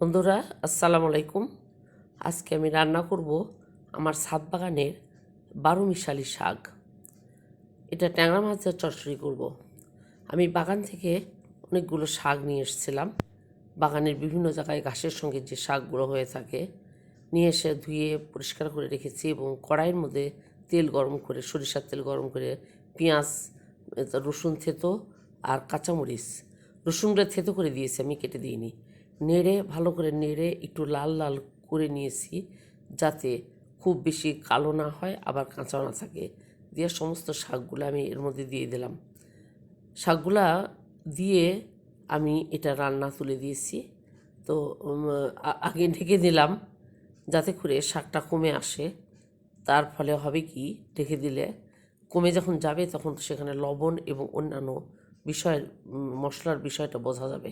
বন্ধুরা, আসসালামু আলাইকুম। আজকে আমি রান্না করব আমার ছাদ বাগানের বারো মিশালি শাক। এটা ট্যাংরা মাছের চচ্চড়ি করব। আমি বাগান থেকে অনেকগুলো শাক নিয়ে এসেছিলাম। বাগানের বিভিন্ন জায়গায় ঘাসের সঙ্গে যে শাকগুলো হয়ে থাকে, নিয়ে এসে ধুয়ে পরিষ্কার করে রেখেছি এবং কড়াইয়ের মধ্যে তেল গরম করে, সরিষার তেল গরম করে, পেঁয়াজ, রসুন থেতো আর কাঁচামরিচ। রসুনটা থেতো করে দিয়েছি, আমি কেটে দিইনি। নেড়ে, ভালো করে নেড়ে একটু লাল লাল করে নিয়েছি যাতে খুব বেশি কালো না হয়, আবার কাঁচাও না থাকে। দিয়ে সমস্ত শাকগুলো আমি এর মধ্যে দিয়ে দিলাম। শাকগুলা দিয়ে আমি এটা রান্না তুলে দিয়েছি। তো আগে ঢেকে দিলাম যাতে করে শাকটা কমে আসে। তার ফলে হবে কি, ঢেকে দিলে কমে যখন যাবে তখন সেখানে লবণ এবং অন্যান্য বিষয়ের মশলার বিষয়টা বোঝা যাবে।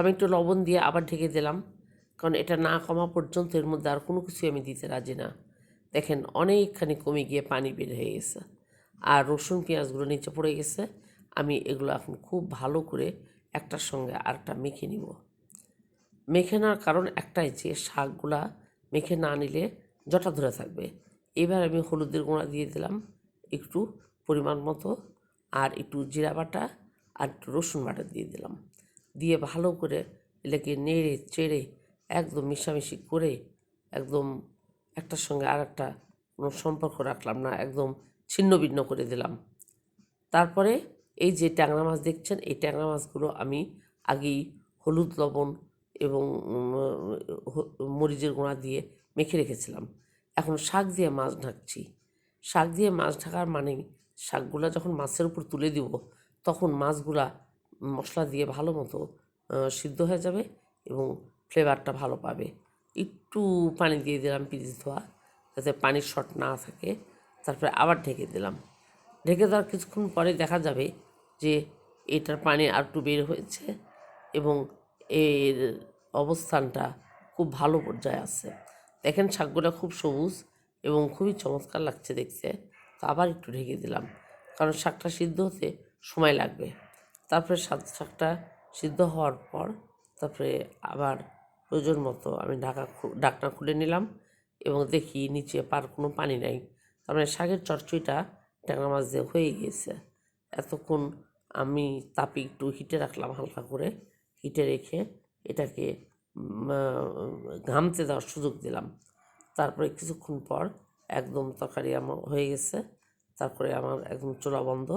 আমি একটু লবণ দিয়ে আবার ঢেকে দিলাম। কারণ এটা না কমা পর্যন্ত এর মধ্যে আর কোনো কিছুই আমি দিতে রাজি না। দেখেন অনেকখানি কমে গিয়ে পানি বের হয়ে গেছে। আর রসুন, পেঁয়াজগুলো নিচে পড়ে গেছে। আমি এগুলো এখন খুব ভালো করে একটার সঙ্গে আরেকটা মেখে নিব। মেখে নেওয়ার কারণ একটাই যে শাকগুলা মেখে না নিলে জটা ধরে থাকবে। এবার আমি হলুদের গুঁড়া দিয়ে দিলাম একটু পরিমাণ মতো। আর একটু জিরা বাটা আর একটু রসুন বাটা দিয়ে দিলাম। দিয়ে ভালো করে এটাকে নেড়ে চেড়ে একদম মিশামিশি করে একদম একটার সঙ্গে আর একটা কোনো সম্পর্ক রাখলাম না, একদম ছিন্ন ভিন্ন করে দিলাম। তারপরে এই যে ট্যাংরা মাছ দেখছেন, এই ট্যাংরা মাছগুলো আমি আগেই হলুদ লবণ এবং মরিচের গুঁড়া দিয়ে মেখে রেখেছিলাম। এখন শাক দিয়ে মাছ ঢাকছি। শাক দিয়ে মাছ ঢাকার মানে শাকগুলা যখন মাছের উপর তুলে দিব, তখন মাছগুলা মশলা দিয়ে ভালো মতো সিদ্ধ হয়ে যাবে এবং ফ্লেভারটা ভালো পাবে। একটু পানি দিয়ে দিলাম পিরিচ ধোয়া, যাতে পানির শট না থাকে। তারপরে আবার ঢেকে দিলাম। ঢেকে দেওয়ার কিছুক্ষণ পরে দেখা যাবে যে এটার পানি আর একটু বের হয়েছে এবং এর অবস্থানটা খুব ভালো পর্যায়ে আছে। দেখেন শাকগুলো খুব সবুজ এবং খুবই চমৎকার লাগছে দেখতে। তো আবার একটু ঢেকে দিলাম। কারণ শাকটা সিদ্ধ হতে সময় লাগবে। তারপরে শাক শাকটা সিদ্ধ হওয়ার পর তারপরে আবার প্রয়োজন মতো আমি ঢাকা ঢাকনা খুলে নিলাম এবং দেখি নিচে পার কোনো পানি নাই। তার মানে শাকের চচ্চড়িটা ট্যাংরা মাছ দিয়ে হয়ে গিয়েছে এতক্ষণ আমি তাপে একটু হিটে রাখলাম হালকা করে, হিটে রেখে এটাকে ঘামতে দেওয়ার সুযোগ দিলাম। তারপরে কিছুক্ষণ পর একদম তরকারি আমার হয়ে গেছে। তারপরে আমার একদম চোলা বন্ধ।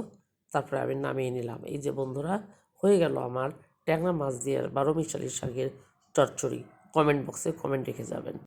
তারপরে আমি নামিয়ে নিলাম। এই যে বন্ধুরা, হয়ে গেল আমার ট্যাংরা মাছ দিয়ে বারো মিশালি শাকের চচ্চড়ি। কমেন্ট বক্সে কমেন্ট রেখে যাবেন।